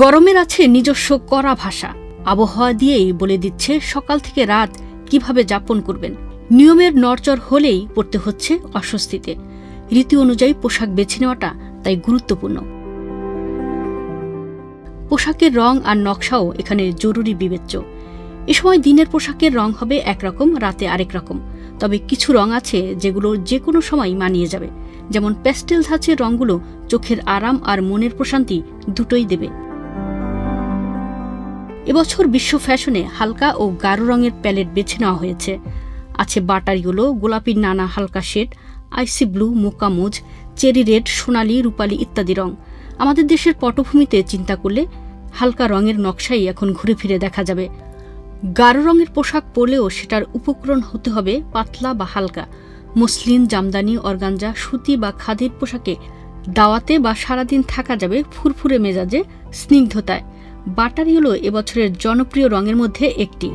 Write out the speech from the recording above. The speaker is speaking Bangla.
গরমের আছে নিজস্ব কড়া ভাষা। আবহাওয়া দিয়েই বলে দিচ্ছে সকাল থেকে রাত কীভাবে যাপন করবেন। নিয়মের নড়চড় হলেই পড়তে হচ্ছে অস্বস্তিতে। রীতি অনুযায়ী পোশাক বেছে নেওয়াটা তাই গুরুত্বপূর্ণ। পোশাকের রং আর নকশাও এখানে জরুরি বিবেচ্য। এ সময় দিনের পোশাকের রং হবে একরকম, রাতে আরেক রকম। তবে কিছু রং আছে যেগুলো যে কোনো সময় মানিয়ে যাবে। যেমন প্যাস্টেল ধাঁচের রঙগুলো চোখের আরাম আর মনের প্রশান্তি দুটোই দেবে। এবছর বিশ্ব ফ্যাশনে হালকা ও গাঢ় রঙের প্যালেট বেছে নেওয়া হয়েছে। আছে বাটারিগুলো গোলাপি নানা হালকা শেড, আইসি ব্লু মোকামুজ চেরি রেড, সোনালি, রূপালি ইত্যাদি রং। আমাদের দেশের পটভূমিতে চিন্তা করলে হালকা রঙের নকশাই এখন ঘুরে ফিরে দেখা যাবে। গাঢ় রঙের পোশাক পরলেও সেটার উপকরণ হতে হবে পাতলা বা হালকা। মসলিন, জামদানি অর্গাঞ্জা সুতি বা খাদির পোশাকে দাওয়াতে বা সারাদিন থাকা যাবে ফুরফুরে মেজাজে স্নিগ্ধতায়। বাটারি হলো এবছরের জনপ্রিয় রঙের মধ্যে একটি।